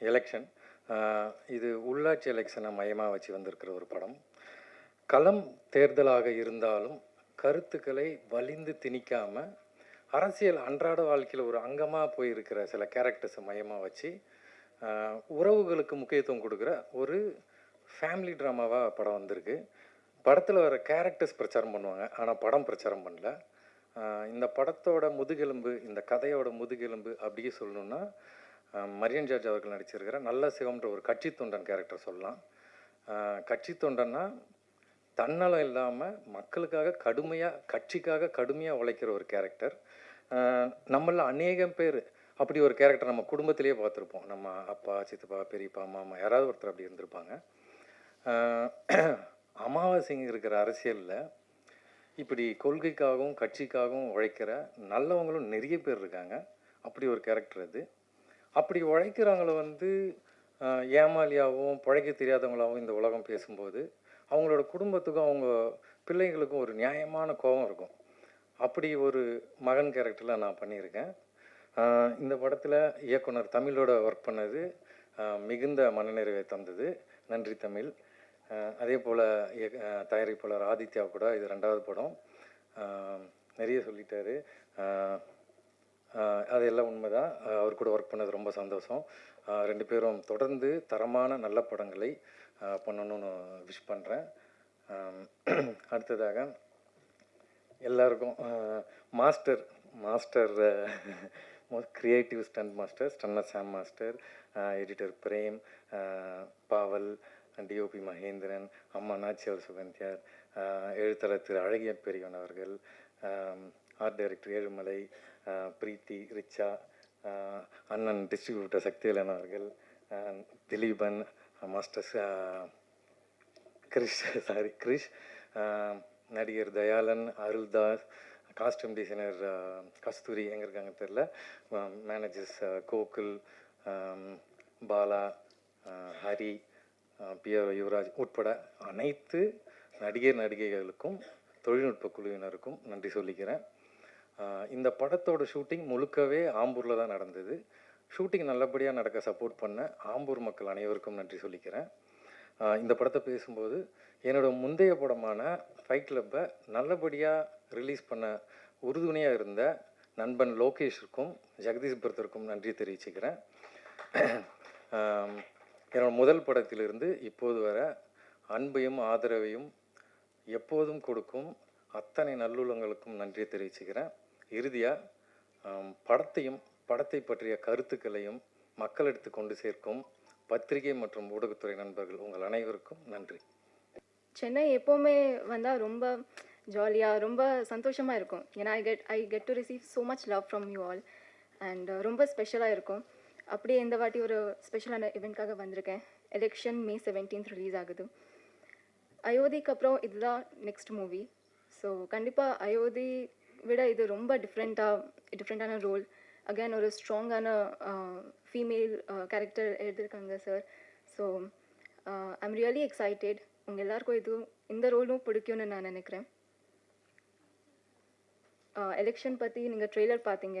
Election இது உள்ளாட்சி எலெக்ஷனை மையமாக வச்சு வந்திருக்கிற ஒரு படம். களம் தேர்தலாக இருந்தாலும் கருத்துக்களை வலிந்து திணிக்காமல் அரசியல் அன்றாட வாழ்க்கையில் ஒரு அங்கமாக போயிருக்கிற சில கேரக்டர்ஸை மையமாக வச்சு உறவுகளுக்கு முக்கியத்துவம் கொடுக்குற ஒரு ஃபேமிலி ட்ராமாவாக படம் வந்திருக்கு. படத்தில் வர கேரக்டர்ஸ் பிரச்சாரம் பண்ணுவாங்க. ஆனால் படம் பிரச்சாரம் பண்ணல. இந்த படத்தோட முதுகெலும்பு இந்த கதையோட முதுகெலும்பு அப்படியே சொல்லணுன்னா மரியன் ஜார்ஜ் அவர்கள் நடிச்சிருக்கிற நல்ல சிவம்ன்ற ஒரு கட்சி தொண்டன் கேரக்டர் சொல்லலாம். கட்சி தொண்டன்னா தன்னலம் இல்லாமல் மக்களுக்காக கடுமையாக கட்சிக்காக கடுமையாக உழைக்கிற ஒரு கேரக்டர். நம்மள அநேகம் பேர் அப்படி ஒரு கேரக்டர் நம்ம குடும்பத்திலேயே பார்த்துருப்போம். நம்ம அப்பா சித்தப்பா பெரியப்பா மாமா யாராவது ஒருத்தர் அப்படி இருந்திருப்பாங்க. அமாவாசைங்க இருக்கிற அரசியலில் இப்படி கொள்கைக்காகவும் கட்சிக்காகவும் உழைக்கிற நல்லவங்களும் நிறைய பேர் இருக்காங்க. அப்படி ஒரு கேரக்டர் அது. அப்படி உழைக்கிறவங்கள வந்து ஏமாலியாகவும் பிழைக்க தெரியாதவங்களாகவும் இந்த உலகம் பேசும்போது அவங்களோட குடும்பத்துக்கும் அவங்க பிள்ளைங்களுக்கும் ஒரு நியாயமான கோபம் இருக்கும். அப்படி ஒரு மகன் கேரக்டரில் நான் பண்ணியிருக்கேன். இந்த படத்தில் இயக்குனர் தமிழோட ஒர்க் பண்ணது மிகுந்த மனநிறைவை தந்தது. நன்றி தமிழ். அதே போல் தயாரிப்பாளர் ஆதித்யா கூட இது ரெண்டாவது படம். நிறைய சொல்லிட்டாரு. அதெல்லாம் உண்மைதான். அவர் கூட ஒர்க் பண்ணது ரொம்ப சந்தோஷம். ரெண்டு பேரும் தொடர்ந்து தரமான நல்ல படங்களை பண்ணணும்னு விஷ் பண்ணுறேன் அடுத்ததாக எல்லாருக்கும் master master creative stunt master stunner Sam master editor Prem Paval DOP Mahendran அம்மா நாச்சியார் சுகந்தியார் எழுத்தாளர் திரு அழகிய பெரியவன் அவர்கள் ஆர்ட் டைரக்டர் ஏழுமலை பிரீத்தி ரிச்சா அண்ணன் டிஸ்ட்ரிபியூட்டர் சக்திவேலன் அவர்கள் திலீபன் மாஸ்டர் கிரிஷ் சாரி கிரிஷ் நடிகர் தயாளன் அருள்தாஸ் காஸ்டியூம் டிசைனர் கஸ்தூரி எங்கே இருக்காங்க தெரில மேனேஜர்ஸ் கோகுல் பாலா ஹரி பிஆர் யுவராஜ் உட்பட அனைத்து நடிகர் நடிகைகளுக்கும் தொழில்நுட்ப குழுவினருக்கும் நன்றி சொல்லிக்கிறேன். இந்த படத்தோட ஷூட்டிங் முழுக்கவே ஆம்பூரில் தான் நடந்தது. ஷூட்டிங் நல்லபடியாக நடக்க சப்போர்ட் பண்ண ஆம்பூர் மக்கள் அனைவருக்கும் நன்றி சொல்லிக்கிறேன். இந்த படத்தை பேசும்போது என்னோட முந்தைய படமான ஃபைட் கிளப்பை நல்லபடியாக ரிலீஸ் பண்ண உறுதுணையாக இருந்த நண்பன் லோகேஷுக்கும் ஜெகதீஷ் பரத்திற்கும் நன்றி தெரிவிச்சுக்கிறேன். என்னோட முதல் படத்திலிருந்து இப்போது வர அன்பையும் ஆதரவையும் எப்போதும் கொடுக்கும் அத்தனை நல்லுள்ளங்களுக்கும் நன்றி தெரிவிச்சுக்கிறேன். இறுதியாக படத்தையும் படத்தை பற்றிய கருத்துக்களையும் மக்களிடத்து கொண்டு சேர்க்கும் பத்திரிகை மற்றும் ஊடகத்துறை நண்பர்கள் உங்கள் அனைவருக்கும் நன்றி. சென்னை எப்போவுமே வந்தால் ரொம்ப ஜாலியாக ரொம்ப சந்தோஷமாக இருக்கும். ஏன்னா I get I get to receive so much love from you all and ரொம்ப ஸ்பெஷலாக இருக்கும். அப்படியே இந்த வாட்டி ஒரு ஸ்பெஷலான இவெண்ட்காக வந்திருக்கேன். எலெக்ஷன் மே செவன்டீன்த் ரிலீஸ் ஆகுது. அயோத்திக்கு அப்புறம் இதுதான் நெக்ஸ்ட் மூவி ஸோ கண்டிப்பாக அயோத்தி விட இது ரொம்ப டிஃப்ரெண்ட்டாக டிஃப்ரெண்ட்டான ரோல் அகைன் ஒரு ஸ்ட்ராங்கான ஃபீமேல் கேரக்டர் எழுதியிருக்காங்க sir so I'm really excited உங்கள் எல்லாருக்கும் இது இந்த ரோலும் பிடிக்கும்னு நான் நினைக்கிறேன். எலெக்ஷன் பற்றி நீங்கள் ட்ரெய்லர் பார்த்தீங்க.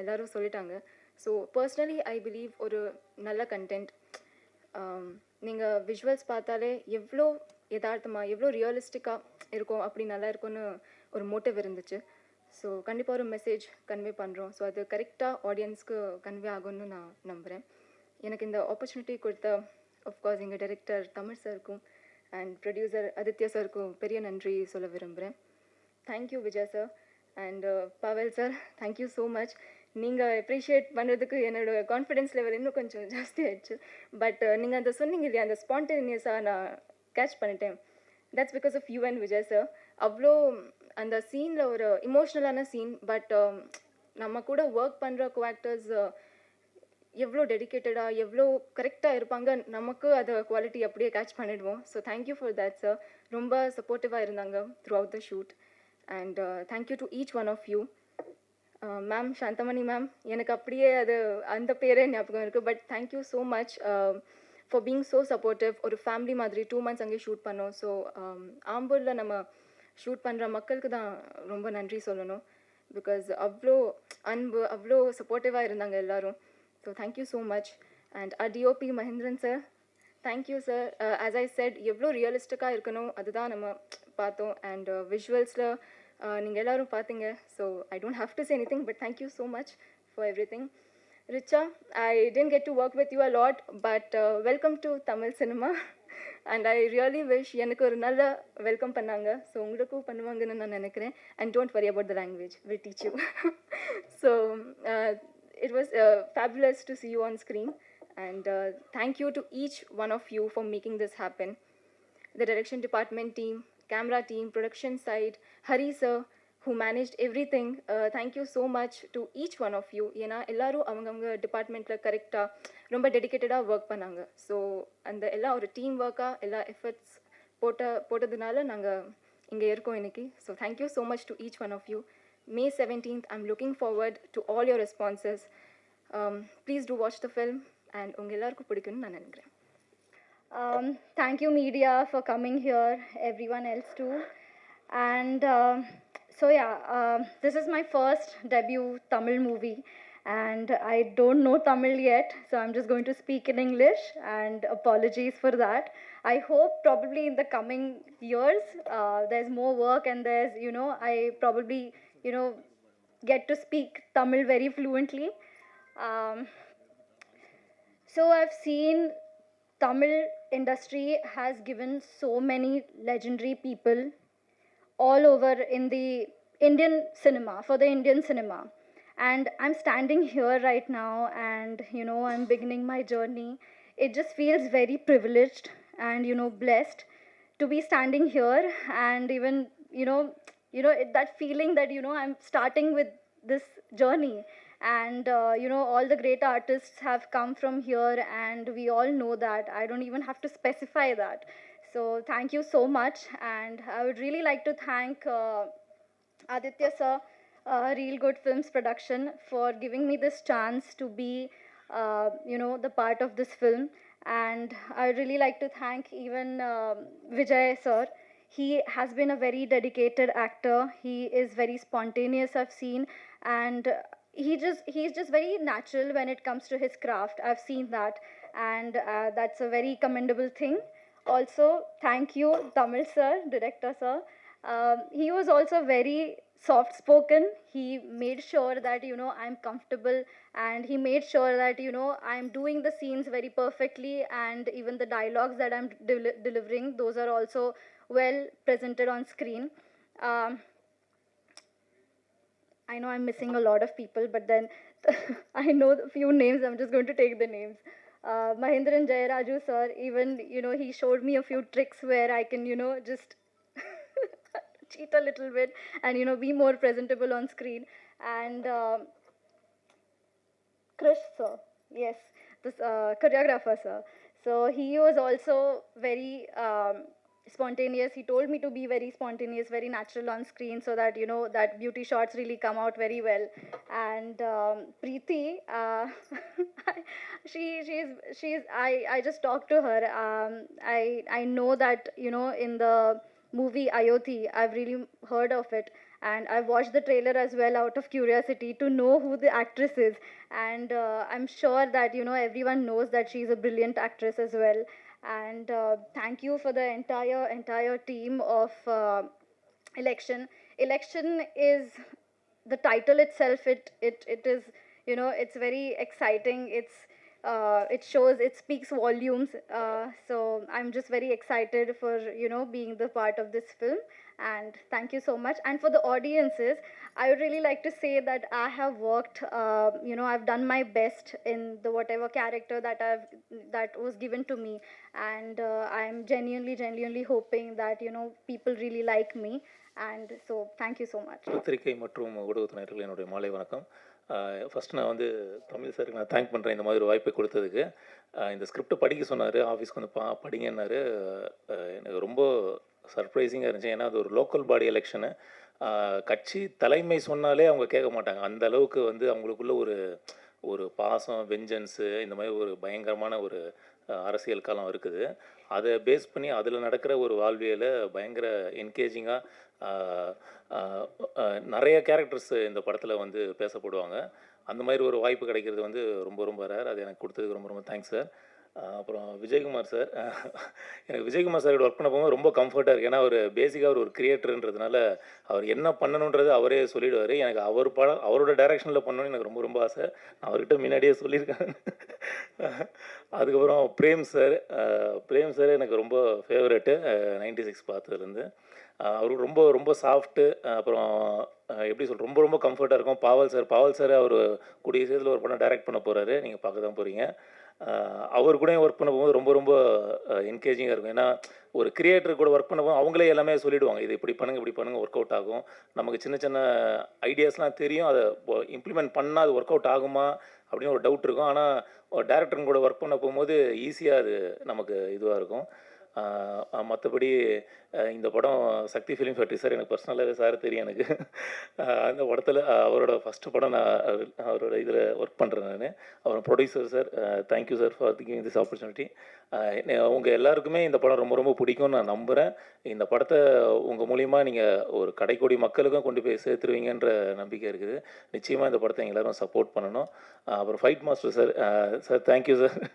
எல்லோரும் சொல்லிட்டாங்க. ஸோ பர்சனலி ஐ பிலீவ் ஒரு நல்ல கண்டென்ட் நீங்கள் விஷுவல்ஸ் பார்த்தாலே எவ்வளோ யதார்த்தமாக எவ்வளோ ரியலிஸ்டிக்காக இருக்கும் அப்படி நல்லா இருக்கும்னு ஒரு மோட்டிவ் இருந்துச்சு. ஸோ கண்டிப்பாக ஒரு மெசேஜ் கன்வே பண்ணுறோம் ஸோ அது கரெக்டாக ஆடியன்ஸ்க்கு கன்வே ஆகும்னு நான் நம்புகிறேன் எனக்கு இந்த ஆப்பர்ச்சுனிட்டி கொடுத்த ஆஃப்கோர்ஸ் எங்கள் டைரக்டர் தமிழ் சாருக்கும் அண்ட் ப்ரொடியூசர் ஆதித்யா சாருக்கும் பெரிய நன்றி சொல்ல விரும்புகிறேன் thank you Vijay sir and Pavel sir thank you so much நீங்கள் அப்ரிஷியேட் பண்ணுறதுக்கு என்னோட கான்ஃபிடென்ஸ் லெவல் இன்னும் கொஞ்சம் ஜாஸ்தி ஆயிடுச்சு. பட் uh, நீங்கள் அந்த சொன்னீங்க இல்லையா அந்த ஸ்பான்டேனியஸாக நான் கேட்ச் பண்ணிட்டேன். That's because of you and Vijay sir அவ்வளோ அந்த சீனில் ஒரு இமோஷ்னலான சீன் பட் நம்ம கூட ஒர்க் பண்ணுற கோ ஆக்டர்ஸ் எவ்வளோ டெடிக்கேட்டடாக எவ்வளோ கரெக்டாக இருப்பாங்க நமக்கு அதை குவாலிட்டி அப்படியே கேட்ச் பண்ணிடுவோம். So thank you for that sir ரொம்ப சப்போர்ட்டிவாக இருந்தாங்க throughout the shoot and thank you to each one of you ma'am Santhamani ma'am எனக்கு அப்படியே அது அந்த பேரே ஞாபகம் இருக்குது but thank you so much for being so supportive ஒரு ஃபேமிலி மாதிரி டூ மந்த்ஸ் அங்கே ஷூட் பண்ணோம். ஸோ um, ஆம்பூரில் நம்ம ஷூட் பண்ணுற மக்களுக்கு தான் ரொம்ப நன்றி சொல்லணும். பிகாஸ் அவ்வளோ அன்பு அவ்வளோ சப்போர்ட்டிவாக இருந்தாங்க எல்லாரும். So thank you so much and our DOP Mahendran sir thank you sir as I said எவ்வளோ ரியலிஸ்டிக்காக இருக்கணும் அதுதான் நம்ம பார்த்தோம். அண்ட் விஷுவல்ஸில் நீங்கள் எல்லாரும் பார்த்தீங்க. So I don't have to say anything but thank you so much for everything Richa I didn't get to work with you a lot but welcome to Tamil cinema and I really wish எனக்கு ஒரு நல்ல welcome பண்ணாங்க so உங்களுக்கும் பண்ணுவாங்கன்னு நான் நினைக்கிறேன் and don't worry about the language will teach you so it was uh, fabulous to see you on screen and uh, thank you to each one of you for making this happen the direction department team camera team production side who manage everything thank you so much to each one of you ஏன்னா எல்லோரும் அவங்கவுங்க டிபார்ட்மெண்ட்டில் கரெக்டாக ரொம்ப டெடிக்கேட்டடாக work பண்ணாங்க so அந்த எல்லா ஒரு டீம் ஒர்க்காக எல்லா எஃபர்ட்ஸ் போட்ட போட்டதுனால நாங்கள் இங்கே இருக்கோம் இன்றைக்கி so thank you so much to each one of you May seventeenth I'm looking forward to all your responses please do watch the film and உங்கள் எல்லாருக்கும் பிடிக்கும்னு நான் நினைக்கிறேன் Um, thank you media for coming here else too and so, yeah, um, this is my first debut Tamil movie, and I don't know Tamil yet, so I'm just going to speak in English, and apologies for that. I hope probably in the coming years uh, there's more work, and there's, you know, I probably, you know, get to speak Tamil very fluently. Um, so I've seen Tamil industry has given so many legendary people all over in the Indian cinema, for the Indian cinema. And I'm standing here right now and, you know, I'm beginning my journey. It just feels very privileged and, you know, blessed to be standing here and even, you know, you know, it, that feeling that, you know, I'm starting with this journey and uh, you know all the great artists have come from here and we all know that i don't even have to specify that so thank you so much. And i would really like to thank uh, aditya sir uh, real good films production for giving me this chance to be uh, you know the part of this film. And i really like to thank even um vijay sir. He has been a very dedicated actor. He is very spontaneous i've seen. And he just he's just very natural when it comes to his craft. I've seen that. And uh, that's a very commendable thing also thank you tamil sir director sir um, he was also very soft spoken he made sure that you know i'm comfortable and he made sure that you know i'm doing the scenes very perfectly and even the dialogues that i'm del- delivering those are also well presented on screen um, I know I'm missing a lot of people, but then I know a few names. I'm just going to take the names. Uh, Mahindran Jayaraju sir, even you know, he showed me a few tricks where I can, you know, just cheat a little bit and you know be more presentable on screen. And um Krish sir, yes, this uh, choreographer sir. So he was also very um, spontaneous. He told me to be very spontaneous, very natural on screen, so that you know that beauty shots really come out very well. And um, Preeti, uh, she she's she's I I just talked to her. Um, I I know that you know in the movie Ayodhi, I've really heard of it. And I watched the trailer as well out of curiosity to know who the actress is. And uh, I'm sure that, you know, everyone knows that she's a brilliant actress as well and uh, thank you for the entire entire team of uh, election. Election is the title itself. It it it is you know it's very exciting. It's uh, it shows it speaks volumes. Uh, so i'm just very excited for you know being the part of this film and thank you so much and for the audiences i would really like to say that i have worked uh, you know i've done my best in the whatever character that i've that was given to me and uh, i'm genuinely genuinely hoping that you know people really like me and so thank you so much பத்திரிகை மற்றும் ஊடகத்தினர்கள் என்னுடைய மாலை வணக்கம் first நான் வந்து தமிழ் சாருக்கு நான் thank பண்ணுறேன் இந்த மாதிரி ஒரு வாய்ப்பை கொடுத்ததுக்கு இந்த ஸ்கிரிப்டை படிக்க சொன்னார் ஆஃபீஸ்க்கு வந்து பா படிங்கன்னாரு எனக்கு ரொம்ப சர்ப்ரைசிங்காக இருந்துச்சு. ஏன்னா அது ஒரு லோக்கல் பாடி எலெக்ஷனு. கட்சி தலைமை சொன்னாலே அவங்க கேட்க மாட்டாங்க. அந்த அளவுக்கு வந்து அவங்களுக்குள்ள ஒரு ஒரு பாசம் வெஞ்சன்ஸு இந்த மாதிரி ஒரு பயங்கரமான ஒரு அரசியல் காலம் இருக்குது. அதை பேஸ் பண்ணி அதில் நடக்கிற ஒரு வாழ்வியலை பயங்கர என்கேஜிங்காக நிறைய கேரக்டர்ஸ் இந்த படத்தில் வந்து பேசப்படுவாங்க. அந்த மாதிரி ஒரு வாய்ப்பு கிடைக்கிறது வந்து ரொம்ப ரொம்ப ரேர். அது எனக்கு கொடுத்ததுக்கு ரொம்ப ரொம்ப தேங்க்ஸ் சார். அப்புறம் விஜயகுமார் சார். எனக்கு விஜயகுமார் சார் ஒர்க் பண்ண போகும்போது ரொம்ப கம்ஃபர்ட்டாக இருக்குது ஏன்னா அவர் பேசிக்காக அவர் ஒரு கிரியேட்டர்ன்றதுனால அவர் என்ன பண்ணணுன்றது அவரே சொல்லிடுவார். எனக்கு அவர் படம் அவரோட டைரக்ஷனில் பண்ணணும்னு எனக்கு ரொம்ப ரொம்ப ஆசை. நான் அவர்கிட்ட முன்னாடியே சொல்லியிருக்கேன். அதுக்கப்புறம் பிரேம் சார் பிரேம் சார் எனக்கு ரொம்ப ஃபேவரெட்டு நைன்டி சிக்ஸ் பார்த்ததுலேருந்து. அவர் ரொம்ப ரொம்ப சாஃப்ட்டு அப்புறம் எப்படி சொல் ரொம்ப ரொம்ப கம்ஃபர்ட்டாக இருக்கும். பாவல் சார் பாவல் சார் அவர் கூடிய சீக்கிரத்தில் ஒரு படம் டைரக்ட் பண்ண போகிறாரு நீங்கள் பார்க்க தான் போகிறீங்க அவர் கூட ஒர்க் பண்ண போகும்போது ரொம்ப ரொம்ப என்கேஜிங்காக இருக்கும். ஏன்னா ஒரு கிரியேட்டர் கூட ஒர்க் பண்ண போது அவங்களே எல்லாமே சொல்லிடுவாங்க. இது இப்படி பண்ணுங்க இப்படி பண்ணுங்க ஒர்க் அவுட் ஆகும். நமக்கு சின்ன சின்ன ஐடியாஸ்லாம் தெரியும். அதை இம்ப்ளிமெண்ட் பண்ணால் அது ஒர்க் அவுட் ஆகுமா? அப்படின்னு ஒரு டவுட் இருக்கும். ஆனால் டேரக்டர் கூட ஒர்க் பண்ண போகும்போது ஈஸியாக அது நமக்கு இதுவாக இருக்கும். மற்றபடி இந்த படம் சக்தி ஃபிலிம் ஃபேக்ட்ரி சார் எனக்கு பர்சனலாகவே சார் தெரியும் எனக்கு. அந்த படத்தில் அவரோட ஃபஸ்ட்டு படம் நான் அவர்- அவரோட இதில் ஒர்க் பண்ணுறேன் நான். அப்புறம் producer sir thank you sir for giving this opportunity உங்கள் எல்லாருக்குமே இந்த படம் ரொம்ப ரொம்ப பிடிக்கும்னு நான் நம்புகிறேன் இந்த படத்தை உங்கள் மூலிமா நீங்கள் ஒரு கடைக்கோடி மக்களுக்கும் கொண்டு போய் சேர்த்துருவீங்கன்ற நம்பிக்கை இருக்குது. நிச்சயமாக இந்த படத்தை எல்லாரும் சப்போர்ட் பண்ணணும். அப்புறம் fight master sir sir thank you sir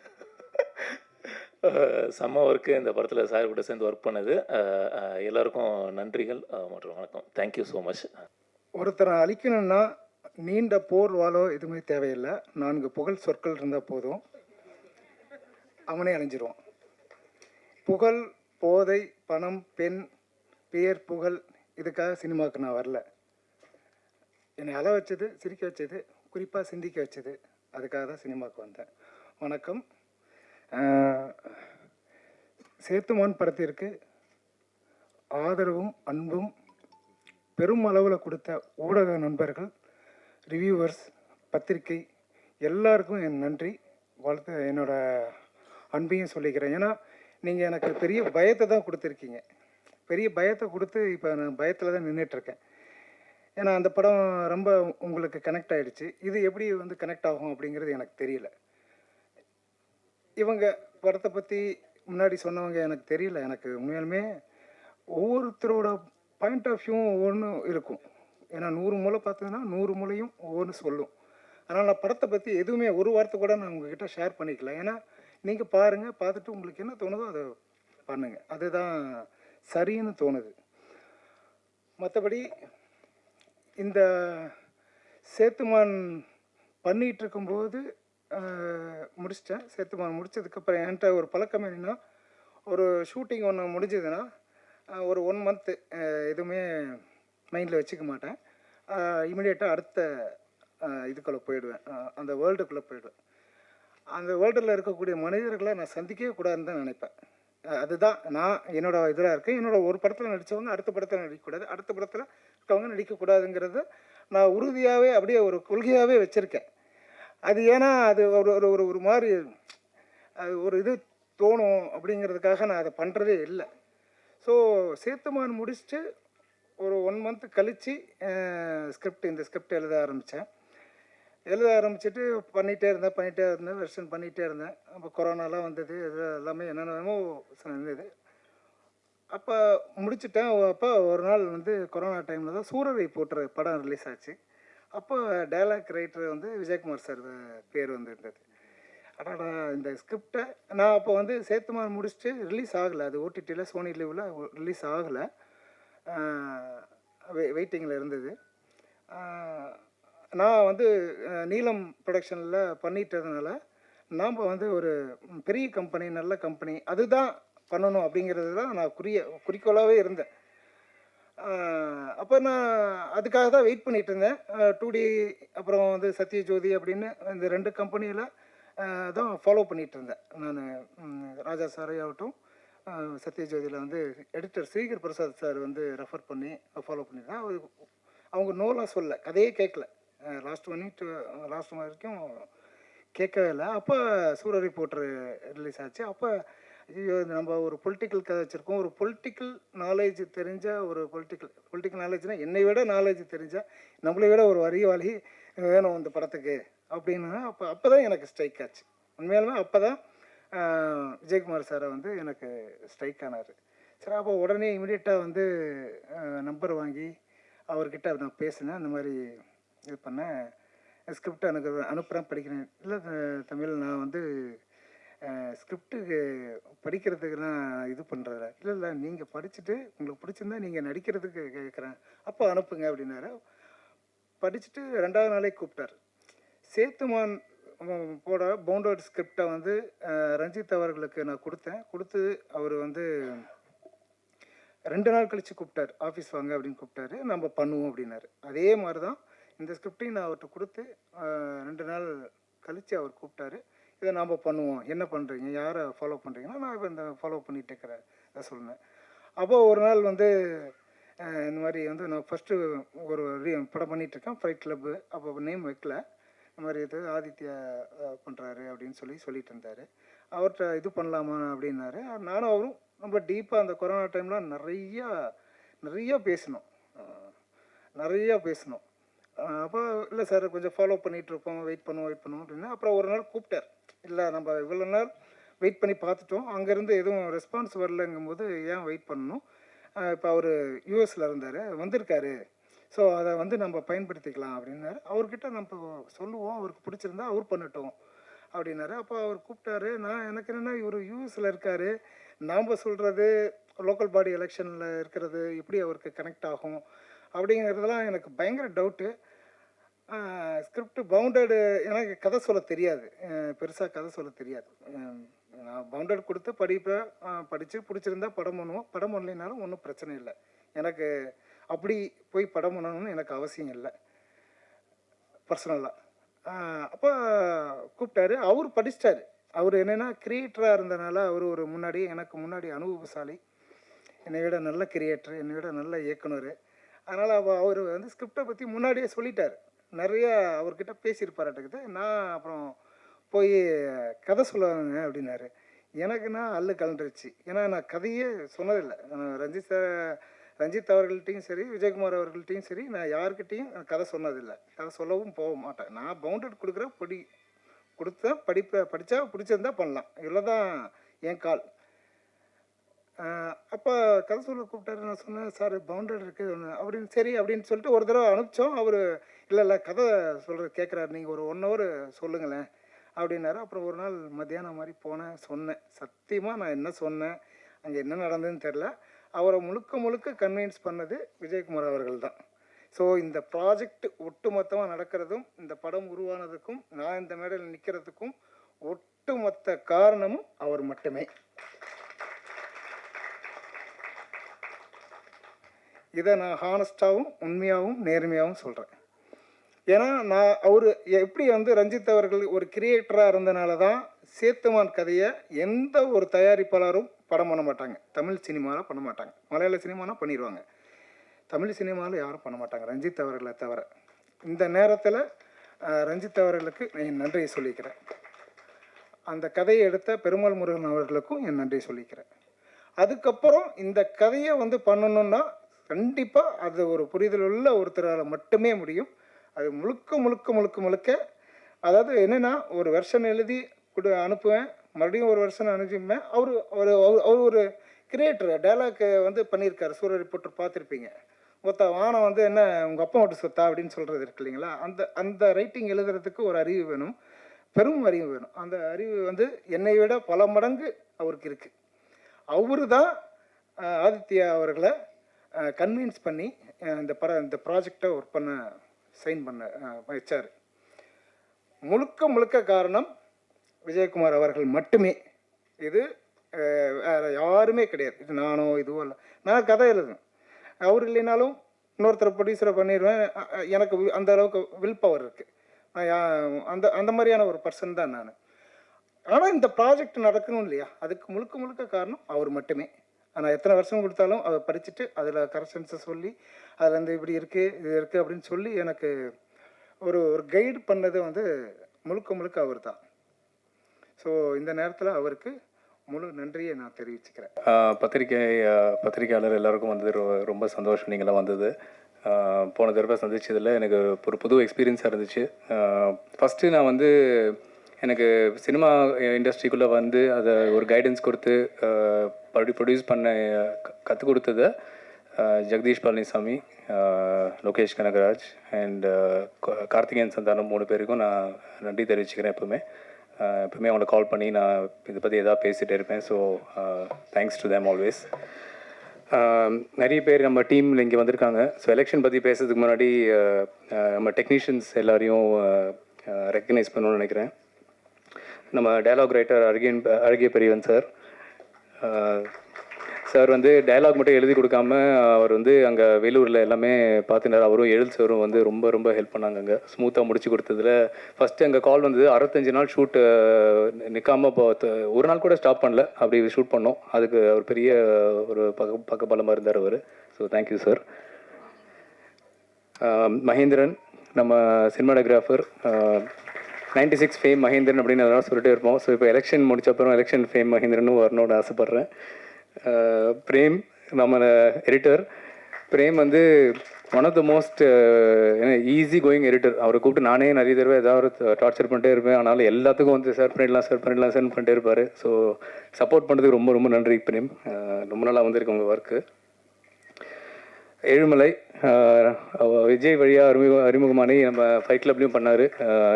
செம்ம ஒர்க்கு இந்த படத்தில் சார் கூட சேர்ந்து ஒர்க் பண்ணது. எல்லாருக்கும் நன்றிகள் மற்றும் வணக்கம். தேங்க்யூ ஸோ மச் ஒருத்தரை அழிக்கணும்னா நீண்ட போர் வாளோ எதுவுமே தேவையில்லை. நான்கு புகழ் சொற்கள் இருந்தால் போதும். அவனே அழிஞ்சிருவான். புகழ் போதை பணம் பெண் பெயர் புகழ் இதுக்காக சினிமாவுக்கு நான் வரல. என்னை அழ வச்சது சிரிக்க வச்சது குறிப்பாக சிந்திக்க வச்சது அதுக்காக தான் சினிமாவுக்கு வந்தேன். வணக்கம். சேத்துமான் படத்திற்கு ஆதரவும் அன்பும் பெரும் அளவில் கொடுத்த ஊடக நண்பர்கள் ரிவ்யூவர்ஸ் பத்திரிக்கை எல்லாருக்கும் என் நன்றி. வாழ்த்து என்னோட அன்பையும் சொல்லிக்கிறேன். ஏன்னா நீங்கள் எனக்கு பெரிய பயத்தை தான் கொடுத்துருக்கீங்க. பெரிய பயத்தை கொடுத்து இப்போ நான் பயத்தில் தான் நின்றுட்டுருக்கேன் ஏன்னா அந்த படம் ரொம்ப உங்களுக்கு கனெக்ட் ஆகிடுச்சு இது எப்படி வந்து கனெக்ட் ஆகும் அப்படிங்கிறது எனக்கு தெரியல. இவங்க படத்தை பற்றி முன்னாடி சொன்னவங்க எனக்கு தெரியல. எனக்கு உண்மையாலுமே ஒவ்வொருத்தரோட பாயிண்ட் ஆஃப் வியூவும் ஒவ்வொன்றும் இருக்கும். ஏன்னா நூறு மூளை பார்த்ததுன்னா நூறு மூலையும் ஒவ்வொன்று சொல்லும். அதனால் நான் படத்தை பற்றி எதுவுமே ஒரு வார்த்தை கூட நான் உங்ககிட்ட ஷேர் பண்ணிக்கல. ஏன்னா நீங்கள் பாருங்கள் பார்த்துட்டு உங்களுக்கு என்ன தோணுதோ அதை பண்ணுங்கள் அதுதான் சரின்னு தோணுது. மற்றபடி இந்த சேத்துமான் பண்ணிகிட்டு இருக்கும்போது முடிச்சிட்டேன். சேத்துமான் முடிச்சதுக்கப்புறம் என்கிட்ட ஒரு பழக்கம் என்னென்னா ஒரு ஷூட்டிங் ஒன்று முடிஞ்சதுன்னா ஒரு ஒன் மந்த்து எதுவுமே மைண்டில் வச்சுக்க மாட்டேன். இமிடியேட்டாக அடுத்த இதுக்குள்ளே போயிடுவேன். அந்த வேர்ல்டுக்குள்ளே போயிடுவேன். அந்த வேர்ல்டில் இருக்கக்கூடிய மனிதர்களை நான் சந்திக்கவே கூடாதுன்னு தான் நினைப்பேன். அதுதான் நான் என்னோட இதில் இருக்கேன். என்னோடய ஒரு படத்தில் நடித்தவங்க அடுத்த படத்தில் நடிக்கக்கூடாது. அடுத்த படத்தில் இருக்கவங்க நடிக்கக்கூடாதுங்கிறத நான் உறுதியாகவே அப்படியே ஒரு கொள்கையாகவே வச்சுருக்கேன். அது ஏன்னா அது ஒரு ஒரு ஒரு ஒரு மாதிரி அது ஒரு இது தோணும் அப்படிங்கிறதுக்காக நான் அதை பண்ணுறதே இல்லை. ஸோ சேத்துமான் முடிச்சுட்டு ஒரு ஒன் மந்த் கழித்து ஸ்கிரிப்ட் இந்த ஸ்கிரிப்ட் எழுத ஆரம்பித்தேன் எழுத ஆரம்பிச்சுட்டு பண்ணிகிட்டே இருந்தேன் பண்ணிகிட்டே இருந்தேன் வெர்ஷன் பண்ணிகிட்டே இருந்தேன். அப்போ கொரோனாலாம் வந்தது இது எல்லாமே என்னென்னமோ இருந்தது. அப்போ முடிச்சுட்டேன். அப்போ ஒரு நாள் வந்து கொரோனா டைமில் தான் சூரரை போட்டுற படம் ரிலீஸ் ஆச்சு. அப்போ டைலாக் ரைட்டர் வந்து விஜயகுமார் சார் பேர் வந்து இருந்தது அடாடா இந்த ஸ்கிரிப்டை நான் அப்போ வந்து சேத்துமார் முடிச்சுட்டு ரிலீஸ் ஆகலை. அது ஓடிடியில் சோனி லீவில் ரிலீஸ் ஆகலை. வெயிட்டிங்கில் இருந்தது. நான் வந்து நீலம் ப்ரொடக்ஷனில் பண்ணிட்டதுனால நாம் வந்து ஒரு பெரிய கம்பெனி நல்ல கம்பெனி அதுதான் பண்ணணும் அப்படிங்கிறது தான் நான் குறிய குறிக்கோளாகவே இருந்தேன். அப்போ நான் அதுக்காக தான் வெயிட் பண்ணிட்டு இருந்தேன். டூ டி அப்புறம் வந்து சத்யஜோதி அப்படின்னு இந்த ரெண்டு கம்பெனியில் தான் ஃபாலோ பண்ணிட்டு இருந்தேன். நான் ராஜா சாரே ஆகட்டும் சத்யஜோதியில் வந்து எடிட்டர் ஸ்ரீகர் பிரசாத் சார் வந்து ரெஃபர் பண்ணி ஃபாலோ பண்ணியிருந்தேன் அவர் அவங்க நோலாம் சொல்ல கதையே கேட்கல லாஸ்ட் ஒன் டு லாஸ்ட் வரைக்கும் கேட்கவே இல்லை. அப்போ சூரரை ரிப்போர்ட்ரு ரிலீஸ் ஆச்சு. அப்போ நம்ம ஒரு பொலிட்டிக்கல் கதை வச்சுருக்கோம். ஒரு பொலிட்டிக்கல் நாலேஜ் தெரிஞ்ச ஒரு பொலிட்டிக்கல் பொலிட்டிக்கல் நாலேஜ்னால் என்னை விட நாலேஜ் தெரிஞ்சால் நம்மளை விட ஒரு அறிவாளி வேணும் இந்த படத்துக்கு அப்படின்னு அப்போ அப்போ தான் எனக்கு ஸ்ட்ரைக் ஆச்சு. உண்மையாலுமே அப்போ தான் விஜயகுமார் சாரை வந்து எனக்கு ஸ்ட்ரைக் ஆனார். சரி அப்போ உடனே இமிடியட்டாக வந்து நம்பர் வாங்கி அவர்கிட்ட நான் பேசினேன். அந்த மாதிரி இது பண்ணேன். ஸ்கிரிப்ட் எனக்கு அனுப்புகிறேன் படிக்கிறேன். இல்லை தமிழ் நான் வந்து ஸ்கிரிப்டுக்கு படிக்கிறதுக்குலாம் இது பண்ணுறதில்ல இல்லை இல்லை நீங்கள் படிச்சுட்டு உங்களுக்கு பிடிச்சிருந்தா நீங்கள் நடிக்கிறதுக்கு கேட்குறேன் அப்போ அனுப்புங்க அப்படின்னாரு. படிச்சுட்டு ரெண்டாவது நாளே கூப்பிட்டார். சேத்துமான் போட பவுண்டட் ஸ்கிரிப்டை வந்து ரஞ்சித் அவர்களுக்கு நான் கொடுத்தேன். கொடுத்து அவர் வந்து ரெண்டு நாள் கழித்து கூப்பிட்டார். ஆஃபீஸ் வாங்க அப்படின்னு கூப்பிட்டாரு. நம்ம பண்ணுவோம் அப்படின்னாரு. அதே மாதிரி தான் இந்த ஸ்கிரிப்டையும் நான் அவர்கிட்ட கொடுத்து ரெண்டு நாள் கழித்து அவர் கூப்பிட்டாரு. இதை நாம் பண்ணுவோம். என்ன பண்ணுறீங்க யாரை ஃபாலோ பண்ணுறீங்கன்னா நான் இப்போ இந்த ஃபாலோ பண்ணிகிட்டு இருக்கிறேன். அதை சொன்னேன் அப்போது ஒரு நாள் வந்து இந்த மாதிரி வந்து நான் ஃபஸ்ட்டு ஒரு படம் படம் பண்ணிகிட்ருக்கேன் ஃபைட் கிளப்பு அப்போ நேம் வைக்கல. இந்த மாதிரி இது ஆதித்யா பண்ணுறாரு அப்படின்னு சொல்லி சொல்லிட்டு இருந்தார். அவர்கிட்ட இது பண்ணலாமா அப்படின்னாரு. நானும் அவரும் ரொம்ப டீப்பாக அந்த கொரோனா டைம்லாம் நிறையா நிறையா பேசினோம். நிறையா பேசினோம். அப்போ இல்லை சார் கொஞ்சம் ஃபாலோ பண்ணிகிட்ருக்கோம் வெயிட் பண்ணுவோம் வெயிட் பண்ணுவோம் அப்படின்னா அப்புறம் ஒரு நாள் கூப்பிட்டார். இல்லை நம்ம இவ்வளோ நாள் வெயிட் பண்ணி பார்த்துட்டோம். அங்கேருந்து எதுவும் ரெஸ்பான்ஸ் வரலங்கும்போது ஏன் வெயிட் பண்ணணும்? இப்போ அவர் யூஎஸில் இருந்தார் வந்திருக்காரு. ஸோ அதை வந்து நம்ம பயன்படுத்திக்கலாம் அப்படின்னாரு. அவர்கிட்ட நம்ம சொல்லுவோம் அவருக்கு பிடிச்சிருந்தா அவர் பண்ணட்டும் அப்படின்னாரு. அப்போ அவர் கூப்பிட்டாரு நான் எனக்கு என்னென்னா இவர் யூஎஸில் இருக்கார். நாம் சொல்கிறது லோக்கல் பாடி எலெக்ஷனில் இருக்கிறது எப்படி அவருக்கு கனெக்ட் ஆகும்? அப்படிங்கிறதுலாம் எனக்கு பயங்கர டவுட்டு. ஸ்கிரிப்ட் பவுண்டடு எனக்கு கதை சொல்ல தெரியாது. பெருசாக கதை சொல்ல தெரியாது. நான் பவுண்டட் கொடுத்து படிப்பேன். படித்து பிடிச்சிருந்தா படம் பண்ணுவோம். படம் பண்ணலைனாலும் ஒன்றும் பிரச்சனை இல்லை. எனக்கு அப்படி போய் படம் பண்ணணும்னு எனக்கு அவசியம் இல்லை. பர்சனலாக அப்போ கூப்பிட்டாரு. அவர் படிச்சிட்டாரு. அவர் என்னென்னா கிரியேட்டராக இருந்தனால அவர் ஒரு முன்னாடி எனக்கு முன்னாடி அனுபவசாலி. என்னை விட நல்ல கிரியேட்டர் என்னை விட நல்ல இயக்குனர். அதனால் அவர் வந்து ஸ்கிரிப்டை பற்றி முன்னாடியே சொல்லிட்டார். நிறைய அவர்கிட்ட பேசியிருப்பாராட்டுக்குது நான் அப்புறம் போய் கதை சொல்லுவாங்க அப்படின்னாரு. எனக்குன்னா அல்லு கலண்டுருச்சு. ஏன்னா நான் கதையே சொன்னதில்லை. நான் ரஞ்சித் சார் ரஞ்சித் அவர்கள்ட்டையும் சரி விஜயகுமார் அவர்கள்ட்டையும் சரி நான் யாருக்கிட்டேயும் கதை சொன்னதில்லை. கதை சொல்லவும் போக மாட்டேன். நான் பவுண்டட் கொடுக்குற பொடி கொடுத்தா படிப்பை படித்தா பிடிச்சிருந்தா பண்ணலாம். இவ்வளோ தான் என் கால். அப்போ கதை சொல்ல கூப்பிட்டாரு நான் சொன்னேன் சார் பவுண்டர் இருக்குது ஒன்று அப்படின்னு சரி அப்படின்னு சொல்லிட்டு ஒரு தடவை அனுப்பிச்சோம். அவர் இல்லை இல்லை கதை சொல்கிற கேட்குறாரு நீங்கள் ஒரு ஒன் ஹவர் சொல்லுங்களேன். அப்படின்னாரு. அப்புறம் ஒரு நாள் மத்தியானம் மாதிரி போனேன் சொன்னேன். சத்தியமாக நான் என்ன சொன்னேன் அங்கே என்ன நடந்ததுன்னு தெரில அவரை முழுக்க முழுக்க கன்வின்ஸ் பண்ணது விஜயகுமார் அவர்கள் தான். ஸோ இந்த ப்ராஜெக்ட் ஒட்டுமொத்தமாக நடக்கிறதும் இந்த படம் உருவானதுக்கும் நான் இந்த மேடையில் நிற்கிறதுக்கும் ஒட்டுமொத்த காரணமும் அவர் மட்டுமே. இதை நான் ஹானஸ்டாகவும் உண்மையாகவும் நேர்மையாகவும் சொல்கிறேன் ஏன்னா நான் அவர் எப்படி வந்து ரஞ்சித் அவர்கள் ஒரு கிரியேட்டராக இருந்தனால தான் சேத்துமான் கதையை எந்த ஒரு தயாரிப்பாளரும் படம் பண்ண மாட்டாங்க. தமிழ் சினிமாவில் பண்ண மாட்டாங்க. மலையாள சினிமானா பண்ணிடுவாங்க தமிழ் சினிமாவில் யாரும் பண்ண மாட்டாங்க. ரஞ்சித் அவர்களை தவிர. இந்த நேரத்தில் ரஞ்சித் அவர்களுக்கு என் நன்றியை சொல்லிக்கிறேன். அந்த கதையை எடுத்த பெருமாள் முருகன் அவர்களுக்கும் என் நன்றியை சொல்லிக்கிறேன். அதுக்கப்புறம் இந்த கதையை வந்து பண்ணணுன்னா கண்டிப்பாக அது ஒரு புரிதல் உள்ள ஒருத்தரால் மட்டுமே முடியும். அது முழுக்க முழுக்க முழுக்க முழுக்க அதாவது என்னென்னா ஒரு வெர்ஷன் எழுதி கொடு அனுப்புவேன். மறுபடியும் ஒரு வருஷம் அனுப்பிப்பேன். அவர் ஒரு அவர் அவர் ஒரு கிரியேட்டர் டைலாக் வந்து பண்ணியிருக்காரு. சூரிய ரிப்போர்ட்டர் பார்த்துருப்பீங்க. மொத்த வானம் வந்து என்ன உங்கள் அப்பா மட்டும் சொத்தா? அப்படின்னு சொல்கிறது இருக்கு இல்லைங்களா? அந்த அந்த ரைட்டிங் எழுதுறதுக்கு ஒரு அறிவு வேணும். பெரும் அறிவு வேணும். அந்த அறிவு வந்து என்னை விட பல மடங்கு அவருக்கு இருக்குது அவரு தான் ஆதித்யா அவர்களை கன்வின்ஸ் பண்ணி இந்த பட இந்த ப்ராஜெக்டை ஒர்க் பண்ண சைன் பண்ண வச்சார். முழுக்க முழுக்க காரணம் விஜயகுமார் அவர்கள் மட்டுமே. இது வேறு யாருமே கிடையாது. இது நானோ இதுவோ இல்லை. நான் கதை எழுதுவேன் அவர் இல்லைனாலும் இன்னொருத்தர் ப்ரொடியூசரை பண்ணிடுவேன். எனக்கு வி- அந்த அளவுக்கு வில் பவர் இருக்குது அந்த அந்த மாதிரியான ஒரு பர்சன் தான் நான். ஆனால் இந்த ப்ராஜெக்ட் நடக்கணும் இல்லையா? அதுக்கு முழுக்க முழுக்க காரணம் அவர் மட்டுமே. ஆனால் எத்தனை வருஷம் கொடுத்தாலும் அதை படிச்சுட்டு அதில் கரெக்ஷன்ஸை சொல்லி அதில் வந்து இப்படி இருக்குது இது இருக்குது அப்படின்னு சொல்லி எனக்கு ஒரு ஒரு கைடு பண்ணது வந்து முழுக்க முழுக்க அவர் தான் ஸோ இந்த நேரத்தில் அவருக்கு முழு நன்றியை நான் தெரிவிச்சுக்கிறேன். பத்திரிகை பத்திரிகையாளர் எல்லாருக்கும் வந்தது ரொம்ப சந்தோஷம் நீங்களாம் வந்தது. போன தடவை சந்திச்சதில் எனக்கு ஒரு புது எக்ஸ்பீரியன்ஸாக இருந்துச்சு. ஃபஸ்ட்டு நான் வந்து எனக்கு சினிமா இண்டஸ்ட்ரிக்குள்ளே வந்து அதை ஒரு கைடன்ஸ் கொடுத்து ப்ரொடியூஸ் பண்ண கற்றுக் கொடுத்தது ஜெகதீஷ் பழனிசாமி லோகேஷ் கனகராஜ் அண்ட் கார்த்திகேயன் சந்தானம் மூணு பேருக்கும் நான் நன்றி தெரிவிச்சுக்கிறேன் எப்பவுமே. எப்போவுமே எப்பவுமே அவங்கள கால் பண்ணி நான் இதை பற்றி எதாவது பேசிகிட்டே இருப்பேன். So thanks to them always நிறைய பேர் நம்ம டீமில் இங்கே வந்திருக்காங்க. ஸோ எலெக்ஷன் பற்றி பேசுறதுக்கு முன்னாடி நம்ம டெக்னீஷியன்ஸ் எல்லாரையும் ரெக்கக்னைஸ் பண்ணணும்னு நினைக்கிறேன். நம்ம டயலாக் ரைட்டர் அழகியன் அழகிய பெரியவன் சார் சார் வந்து டயலாக் மட்டும் எழுதி கொடுக்காம அவர் வந்து அங்கே வெளியூரில் எல்லாமே பார்த்துனார் அவரும் எழுத்து சாரும் வந்து ரொம்ப ரொம்ப ஹெல்ப் பண்ணாங்க அங்கே. ஸ்மூத்தாக முடிச்சு கொடுத்ததுல. ஃபஸ்ட்டு அங்கே கால் வந்தது. அறுபத்தஞ்சு நாள் ஷூட் நிற்காம இப்போ ஒரு நாள் கூட ஸ்டாப் பண்ணல. அப்படி ஷூட் பண்ணோம். அதுக்கு அவர் பெரிய ஒரு பக்க பக்கபலமாக இருந்தார் அவர். So thank you sir Mahendran நம்ம cinematographer ninety six fame Mahendran அப்படின்னு அதெல்லாம் சொல்லிட்டே இருப்போம். ஸோ இப்போ எலெக்ஷன் முடிச்ச அப்புறம் எலெக்ஷன் ஃபேம் மகேந்திரனும் வரணும்னு ஆசைப்பட்றேன். பிரேம் நம்ம எடிட்டர் பிரேம் வந்து one of the most easy going editor அவரை கூப்பிட்டு நானே நிறைய தடவை ஏதாவது டார்ச்சர் பண்ணிட்டே இருப்பேன். ஆனாலும் எல்லாத்துக்கும் வந்து சார் பண்ணிடலாம் சார் பண்ணிடலாம் சார் பண்ணிட்டே இருப்பார். ஸோ சப்போர்ட் பண்ணுறதுக்கு ரொம்ப ரொம்ப நன்றி பிரேம். ரொம்ப நாளாக வந்திருக்கு உங்கள் ஒர்க்கு ஏழுமலை விஜய் வழியாக அறிமுக அறிமுகமானி நம்ம ஃபைட் கிளப்லேயும் பண்ணார்.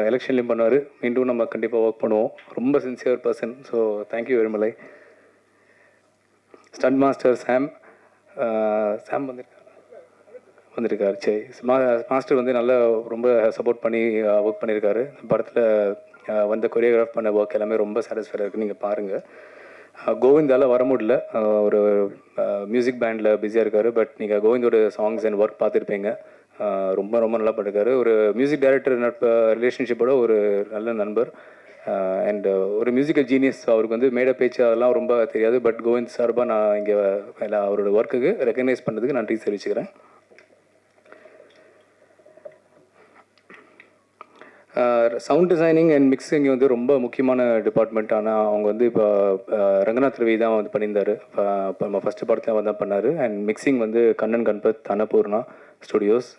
எலெக்ஷன்லேயும் பண்ணார். மீண்டும் நம்ம கண்டிப்பாக ஒர்க் பண்ணுவோம். ரொம்ப sincere person so thank you Ezhumalai. Stunt master Sam Sam வந்திருக்காரு. வந்திருக்காரு சரி. மா- மாஸ்டர் வந்து நல்லா ரொம்ப சப்போர்ட் பண்ணி ஒர்க் பண்ணியிருக்காரு படத்தில் வந்த கொரியோகிராஃப் பண்ண ஒர்க் எல்லாமே ரொம்ப சாட்டிஸ்ஃபைடாக இருக்குது நீங்கள் பாருங்கள் கோவிந்தால் வர முடியல. ஒரு மியூசிக் பேண்டில் பிஸியாக இருக்காரு. பட் நீங்கள் கோவிந்தோட சாங்ஸ் அண்ட் ஒர்க் பார்த்துருப்பீங்க. ரொம்ப ரொம்ப நல்லா பண்ணிருக்காரு. ஒரு மியூசிக் டைரக்டர் நட்ப ரிலேஷன்ஷிப்போட ஒரு நல்ல நண்பர். அண்ட் ஒரு மியூசிக்கல் ஜீனியஸ் அவருக்கு வந்து மேடை பேச்சு அதெல்லாம் ரொம்ப தெரியாது. பட் கோவிந்த் சார்பாக நான் இங்கே அவரோட ஒர்க்குக்கு ரெக்கக்னைஸ் பண்ணதுக்கு நன்றி தெரிவிச்சுக்கிறேன். சவுண்ட் டிசைனிங் அண்ட் மிக்சிங் வந்து ரொம்ப முக்கியமான டிபார்ட்மெண்ட் ஆனால் அவங்க வந்து இப்போ ரங்கநாத் ரவி தான் வந்து பண்ணியிருந்தாரு. இப்போ நம்ம ஃபஸ்ட்டு படத்தில் அவர் தான் பண்ணார். அண்ட் மிக்சிங் வந்து கண்ணன் கண்பத் அன்னபூர்ணா ஸ்டுடியோஸ்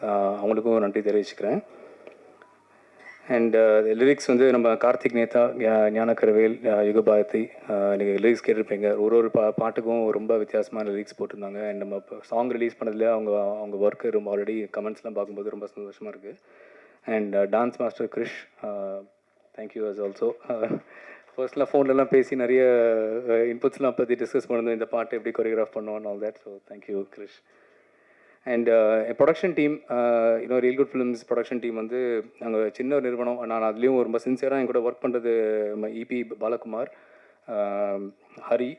அவங்களுக்கும் நன்றி தெரிவிச்சுக்கிறேன். அண்ட் லிரிக்ஸ் வந்து நம்ம கார்த்திக் நேதா ஞானக்கரவேல் யுகபாரதி நீங்கள் லிரிக்ஸ் கேட்டிருப்பீங்க. ஒரு ஒரு பா பாட்டுக்கும் ரொம்ப வித்தியாசமான லிரிக்ஸ் போட்டிருந்தாங்க. அண்ட் நம்ம சாங் ரிலீஸ் பண்ணதுல அவங்க அவங்க ஒர்க்கு ரொம்ப ஆல்ரெடி கமெண்ட்ஸ்லாம் பார்க்கும்போது ரொம்ப சந்தோஷமாக இருக்குது and dance master Krish thank you as also ஃபர்ஸ்ட்லாம் ஃபோன்லலாம் பேசி நிறைய uh, இன்புட்ஸ்லாம் பற்றி டிஸ்கஸ் பண்ணது இந்த பாட்டு எப்படி கொரியோகிராஃப் பண்ணுவோம் all that so thank you Krish and production team இன்னும் Real Good Films production team வந்து நாங்கள் சின்ன ஒரு நிறுவனம். நான் அதுலேயும் ரொம்ப சின்சியராக என் கூட ஒர்க் பண்ணுறது EP Balakumar Hari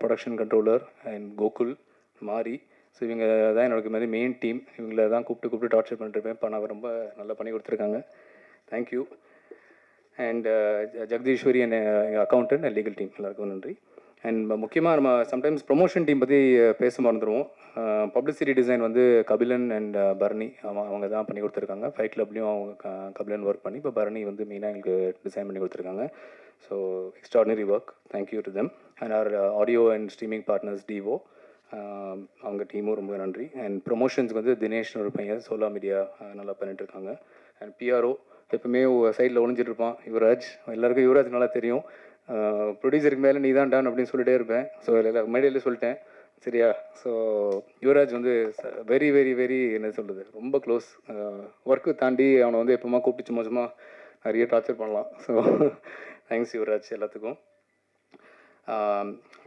production controller and Gokul Mari so இவங்க தான் என்னோட மாதிரி மெயின் டீம் இவங்கள தான் கூப்பிட்டு கூப்பிட்டு டார்ச்சர் பண்ணிருப்பேன் இப்போ நான் ரொம்ப நல்லா பண்ணி கொடுத்துருக்காங்க. Thank you and uh, Jagadeeswari and எங்கள் அக்கௌண்டன்ட் அண்ட் லீகல் டீம் எல்லாருக்கும் நன்றி. அண்ட் முக்கியமாக நம்ம சம்டைம்ஸ் ப்ரொமோஷன் டீம் பற்றி பேச மறந்துடுவோம் பப்ளிசிட்டி டிசைன் வந்து கபிலன் அண்ட் பரணி அவங்க அவங்க தான் பண்ணி கொடுத்துருக்காங்க. ஃபைட் கிளப்லேயும் அவங்க க- கபிலன் ஒர்க் பண்ணி இப்போ பரணி வந்து மெயினாக எங்களுக்கு டிசைன் பண்ணி கொடுத்துருக்காங்க. So extraordinary work thank you to them and our audio and streaming partners Divo அவங்க டீமும் ரொம்ப நன்றி. அண்ட் ப்ரொமோஷன்ஸ்க்கு வந்து தினேஷ்னு ஒரு பையன் சோலா மீடியா நல்லா பண்ணிட்டு இருக்காங்க அண்ட் பிஆர்ஓ எப்பவுமே சைடில் ஒளிஞ்சிட்டு இருப்பான் யுவராஜ் எல்லாருக்கும் யுவராஜ் நல்லா தெரியும். ப்ரொடியூசருக்கு மேலே நீ தான் டான் அப்படின்னு சொல்லிட்டே இருப்பேன். ஸோ மேடையிலே சொல்லிட்டேன். சரியா? ஸோ யுவராஜ் வந்து வெரி வெரி வெரி என்ன சொல்கிறது ரொம்ப க்ளோஸ் ஒர்க்கு தாண்டி அவனை வந்து எப்போமா கூப்பிட்டு சும்மா சும்மா நிறைய டார்ச்சர் பண்ணலாம். ஸோ தேங்க்ஸ் யுவராஜ் எல்லாத்துக்கும்.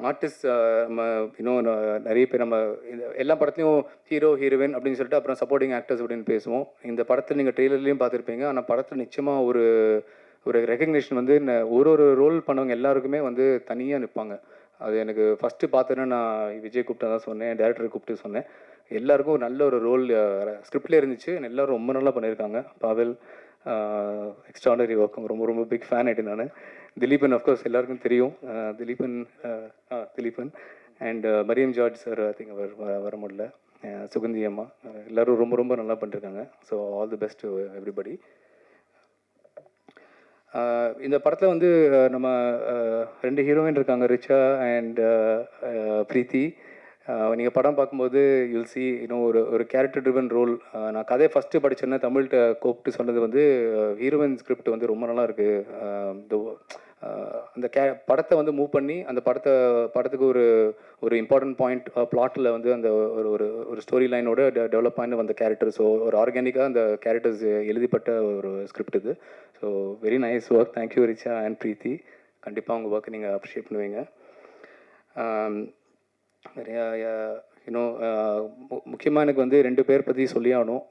ஆர்டிஸ்ட் நம்ம இன்னும் நிறைய பேர் நம்ம இந்த எல்லா படத்துலையும் ஹீரோ ஹீரோயின் அப்படின்னு சொல்லிட்டு அப்புறம் சப்போர்ட்டிங் ஆக்டர்ஸ் அப்படின்னு பேசுவோம். இந்த படத்தில் நீங்கள் ட்ரெய்லர்லேயும் பார்த்துருப்பீங்க. ஆனால் படத்தில் நிச்சயமாக ஒரு ஒரு ரெக்கக்னேஷன் வந்து ஒரு ஒரு ரோல் பண்ணவங்க எல்லாருக்குமே வந்து தனியாக நிற்பாங்க அது எனக்கு ஃபஸ்ட்டு பார்த்தோன்னா நான் விஜய் கூப்பிட்டு தான் சொன்னேன் டேரக்டர் கூப்பிட்டு சொன்னேன். எல்லாருக்கும் ஒரு நல்ல ஒரு ரோல் ஸ்கிரிப்ட்லேயே இருந்துச்சு. எல்லாரும் ரொம்ப நல்லா பண்ணியிருக்காங்க. பாவல் எக்ஸ்ட்ராடனரி ஒர்க் ரொம்ப ரொம்ப பிக் ஃபேன் ஆகிட்டேன் நான். திலீபன் அஃப்கோர்ஸ் எல்லாருக்கும் தெரியும். Dhileepan Dhileepan. And Mariyam George sir I think அவர் வ- வர முடியல. சுகந்தி அம்மா. எல்லோரும் ரொம்ப ரொம்ப நல்லா பண்ணிருக்காங்க. So all the best everybody இந்த படத்தில் வந்து நம்ம ரெண்டு ஹீரோயின் இருக்காங்க ரிச்சா அண்ட் ப்ரீத்தி. நீங்கள் படம் பார்க்கும்போது யுல் சி இன்னும் ஒரு ஒரு கேரக்டர் ட்ரிவன் ரோல் நான் கதையை ஃபஸ்ட்டு படித்தேன்னா தமிழ்கிட்ட கூப்பிட்டு சொன்னது வந்து ஹீரோயின் ஸ்கிரிப்ட் வந்து ரொம்ப நல்லா இருக்குது அந்த கே படத்தை வந்து மூவ் பண்ணி அந்த படத்தை படத்துக்கு ஒரு ஒரு இம்பார்ட்டன்ட் பாயிண்ட் பிளாட்டில் வந்து அந்த ஒரு ஒரு ஒரு ஸ்டோரி லைனோட டெவலப் ஆகி வந்த கேரக்டர் ஸோ ஒரு ஆர்கானிக்காக அந்த கேரக்டர்ஸ் எழுதிப்பட்ட ஒரு ஸ்கிரிப்ட் இது. So very nice work thank you Richa and Preethi கண்டிப்பாக உங்கள் ஒர்க்கை நீங்கள் அப்ரிஷியேட் பண்ணுவீங்க. ஆம், நிறையா யூனோ முக்கியமாக எனக்கு வந்து ரெண்டு பேர் பற்றி சொல்லி ஆகணும்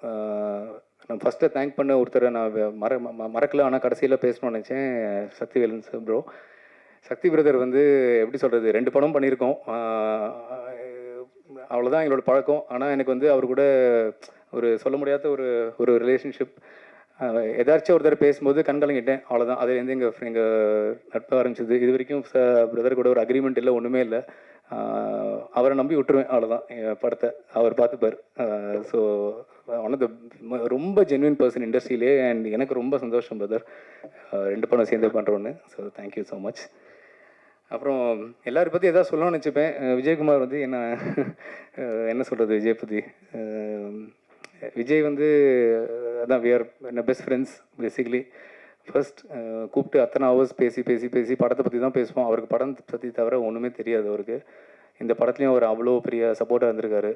நான் ஃபஸ்ட்டு தேங்க் பண்ண ஒருத்தரை நான் மற ம- மறக்கல. ஆனால் கடைசியில் பேசணும்னு நினச்சேன் Sakthivelan sir bro Sakthi brother வந்து எப்படி சொல்கிறது ரெண்டு படம் பண்ணியிருக்கோம். அவ்வளோதான் எங்களோட பழக்கம். ஆனால் எனக்கு வந்து அவர் கூட ஒரு சொல்ல முடியாத ஒரு ஒரு ரிலேஷன்ஷிப் எதாச்சும் ஒருத்தர் பேசும்போது கண்கலங்கிட்டேன் அவ்வளோதான் அதுலேருந்து எங்கள் எங்கள் நட்பு ஆரம்பிச்சது. இது வரைக்கும் பிரதர் கூட ஒரு அக்ரிமெண்ட் இல்லை ஒன்றுமே இல்லை. அவரை நம்பி விட்டுருவேன் அவ்வளோதான் என் படத்தை அவர் பார்த்துப்பார். ஸோ ஒன் ஆஃப் த ரொம்ப ஜென்வின் பர்சன் இண்டஸ்ட்ரியிலே அண்ட் எனக்கு ரொம்ப சந்தோஷம் பிரதர் ரெண்டு படம் சேர்ந்து பண்ணுறோன்னு ஸோ தேங்க்யூ ஸோ மச் அப்புறம் எல்லாரை பற்றி எதாவது சொல்லணும்னு நினச்சிப்பேன். விஜயகுமார் வந்து என்ன என்ன சொல்கிறது விஜய் பற்றி விஜய் வந்து அதான் விஆர் என்ன பெஸ்ட் ஃப்ரெண்ட்ஸ் பேசிக்கலி ஃபர்ஸ்ட் கூப்பிட்டு அத்தனை ஹவர்ஸ் பேசி பேசி பேசி படத்தை பற்றி தான் பேசுவோம். அவருக்கு படம் பற்றி தவிர ஒன்றுமே தெரியாது அவருக்கு. இந்த படத்துலையும் அவர் அவ்வளோ பெரிய சப்போர்ட்டாக இருந்திருக்காரு.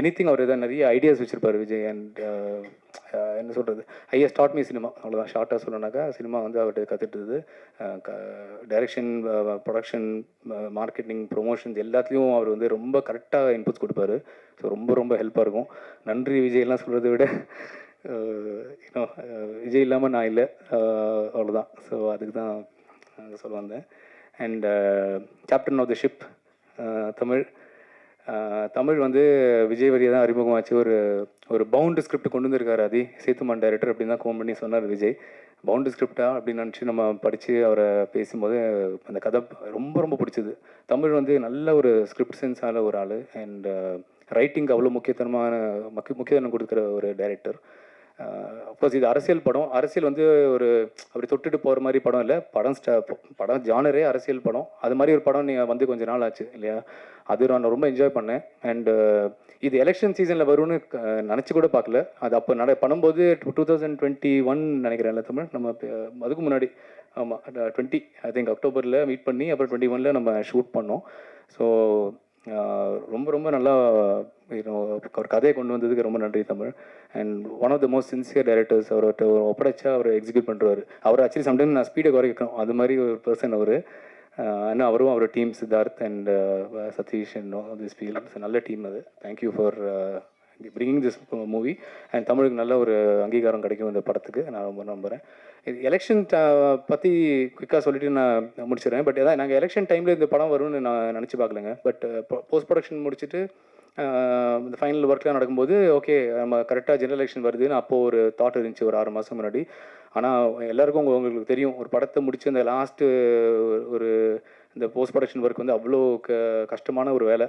எனி திங் அவர் ஏதாவது நிறைய ஐடியாஸ் வச்சுருப்பார் விஜய் அண்ட் என்ன சொல்கிறது ஐயா ஸ்டார்ட் மீ சினிமா அவ்வளோதான் ஷார்ட்டாக சொல்லணுனாக்கா சினிமா வந்து அவர்கிட்ட கற்றுட்டுது டைரெக்ஷன் ப்ரொடக்ஷன் மார்க்கெட்டிங் ப்ரொமோஷன்ஸ் எல்லாத்துலேயும் அவர் வந்து ரொம்ப கரெக்டாக இன்புட்ஸ் கொடுப்பாரு. ஸோ ரொம்ப ரொம்ப ஹெல்ப்பாக இருக்கும். நன்றி விஜய்லாம் சொல்கிறத விட இன்னும் விஜய் இல்லாமல் நான் இல்லை. அவ்வளோதான் ஸோ அதுக்கு தான் சொல்ல வந்தேன். And captain of the ship Tamil. Tamil வந்து விஜய் வரியை தான் அறிமுகமாச்சு. ஒரு ஒரு பவுண்டு ஸ்கிரிப்ட் கொண்டு வந்திருக்காரு அதி சேத்துமான் டைரக்டர் அப்படின்னு தான் ஃபோன் பண்ணி சொன்னார் விஜய். பவுண்டு ஸ்கிரிப்டா அப்படின்னு நினச்சி நம்ம படித்து அவரை பேசும்போது அந்த கதை ரொம்ப ரொம்ப பிடிச்சது. தமிழ் வந்து நல்ல ஒரு ஸ்கிரிப்ட் சென்ஸான ஒரு ஆள். அண்ட் ரைட்டிங் அவ்வளோ முக்கியத்தனமான முக்கிய முக்கியத்துவம் கொடுக்குற ஒரு டைரக்டர் அஃப்கோர்ஸ் இது அரசியல் படம். அரசியல் வந்து ஒரு அப்படி தொட்டுட்டு போகிற மாதிரி படம் இல்லை. படம் ஸ்ட படம் ஜானரே அரசியல் படம். அது மாதிரி ஒரு படம் நீங்கள் வந்து கொஞ்ச நாள் ஆச்சு இல்லையா? அது நான் ரொம்ப என்ஜாய் பண்ணேன். அண்டு இது எலெக்ஷன் சீசனில் வரும்னு நினச்சி கூட பார்க்கல. அது அப்போ நட பண்ணும்போது டூ தௌசண்ட் டுவெண்ட்டி ஒன் நினைக்கிறேன் தமிழ்? நம்ம அதுக்கு முன்னாடி. ஆமாம் டுவெண்ட்டி ஐ திங்க் அக்டோபரில் மீட் பண்ணி அப்புறம் டுவெண்ட்டி ஒனில் நம்ம ஷூட் பண்ணோம். ஸோ ரொம்ப ரொம்ப நல்லா அவர் ஒரு கதையை கொண்டு வந்ததுக்கு ரொம்ப நன்றி Tamil. And one of the most sincere directors அவர்கிட்ட ஒரு ஒப்படைச்சா அவர் எக்ஸிக்யூட் பண்ணுறாரு அவர் ஆக்சுவலி சம்டைம் நான் ஸ்பீடை குறைக்கணும் அது மாதிரி ஒரு பர்சன் அவர். ஆனால் அவரும் அவர் team Siddharth and Sathish and this feel நல்ல டீம் அது. Thank you for bringing this movie and தமிழுக்கு நல்ல ஒரு அங்கீகாரம் கிடைக்கும் இந்த படத்துக்கு. நான் ரொம்ப நம்புகிறேன் எலெக்ஷன் பற்றி குயிக்காக சொல்லிட்டு நான் முடிச்சிடுறேன். பட் ஏதாவது நாங்கள் எலெக்ஷன் டைமில் இந்த படம் வரும்னு நான் நினச்சி பார்க்கலங்க. பட் போஸ்ட் ப்ரொடக்ஷன் முடிச்சுட்டு இந்த ஃபைனல் ஒர்க்லாம் நடக்கும்போது ஓகே நம்ம கரெக்டாக ஜெனரல் எலெக்ஷன் வருதுன்னு அப்போது ஒரு தாட் இருந்துச்சு ஒரு ஆறு மாதம் முன்னாடி. ஆனால் எல்லாருக்கும் உங்களுக்கு தெரியும் ஒரு படத்தை முடிச்சு அந்த லாஸ்ட்டு ஒரு இந்த போஸ்ட் ப்ரொடக்ஷன் ஒர்க் வந்து அவ்வளோ க கஷ்டமான ஒரு வேலை.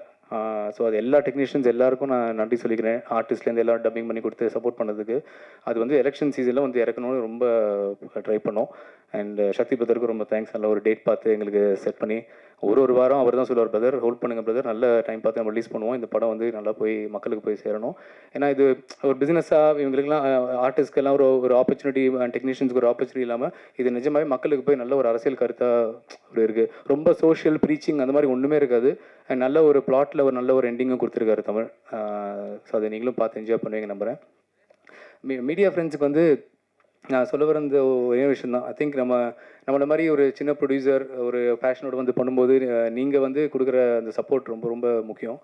ஸோ அது எல்லா டெக்னீஷியன்ஸ் எல்லாருக்கும் நான் நன்றி சொல்லிக்கிறேன். ஆர்டிஸ்ட்லேருந்து எல்லாரும் டப்பிங் பண்ணி கொடுத்து சப்போர்ட் பண்ணதுக்கு. அது வந்து எலெக்ஷன் சீசனில் வந்து இறக்கணும்னு ரொம்ப ட்ரை பண்ணோம். அண்ட் சக்தி பிரதருக்கு ரொம்ப தேங்க்ஸ் நல்ல ஒரு டேட் பார்த்து எங்களுக்கு செட் பண்ணி. ஒரு ஒரு வாரம் அவர் தான் சொல்லுவார் பிரதர் ஹோல்ட் பண்ணுங்க பிரதர் நல்ல டைம் பார்த்து நம்ம ரிலீஸ் பண்ணுவோம். இந்த படம் வந்து நல்லா போய் மக்களுக்கு போய் சேரணும். ஏன்னா இது ஒரு பிஸ்னஸாக இவங்களுக்குலாம் ஆர்டிஸ்ட்க்கெல்லாம் ஒரு ஒரு ஆப்பர்ச்சுனிட்டி அண்ட் டெக்னீஷியன்ஸ்க்கு ஒரு ஆப்பர்ச்சுனிட்டி இல்லாமல் இது நிஜமாவே மக்களுக்கு போய் நல்ல ஒரு அரசியல் கருத்தாக அப்படி இருக்குது ரொம்ப சோஷியல் ப்ரீச்சிங் அந்த மாதிரி ஒன்றுமே இருக்காது. அண்ட் நல்ல ஒரு பாட்டில் ஒரு நல்ல ஒரு எண்டிங்கும் கொடுத்துருக்காரு தமிழ். ஸோ அதை நீங்களும் பார்த்து என்ஜாய் பண்ணுவீங்க நம்புகிறேன் மீ மீடியா ஃப்ரெண்ட்ஸுக்கு வந்து நான் சொல்ல வர இந்த ஒரே விஷயம் தான் ஐ திங்க் நம்ம நம்மளை மாதிரி ஒரு சின்ன ப்ரொடியூசர் ஒரு ஃபேஷனோடு வந்து பண்ணும்போது நீங்கள் வந்து கொடுக்குற அந்த சப்போர்ட் ரொம்ப ரொம்ப முக்கியம்.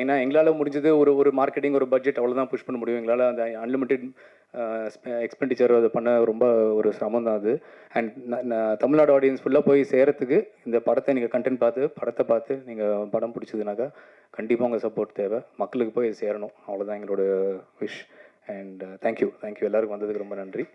ஏன்னா எங்களால் முடிஞ்சது ஒரு ஒரு மார்க்கெட்டிங் ஒரு பட்ஜெட் அவ்வளோதான் புஷ் பண்ண முடியும். எங்களால் அந்த அன்லிமிட்டெட் எக்ஸ்பெண்டிச்சர் அதை பண்ண ரொம்ப ஒரு சிரமம் தான் அது. அண்ட் தமிழ்நாடு ஆடியன்ஸ் ஃபுல்லாக போய் சேரத்துக்கு இந்த படத்தை நீங்கள் கண்டென்ட் பார்த்து படத்தை பார்த்து நீங்கள் படம் பிடிச்சதுனாக்கா கண்டிப்பாக உங்கள் சப்போர்ட் தேவை. மக்களுக்கு போய் சேரணும். அவ்வளோதான் எங்களோட விஷ் அண்ட் தேங்க்யூ தேங்க்யூ எல்லாருக்கும் வந்ததுக்கு ரொம்ப நன்றி.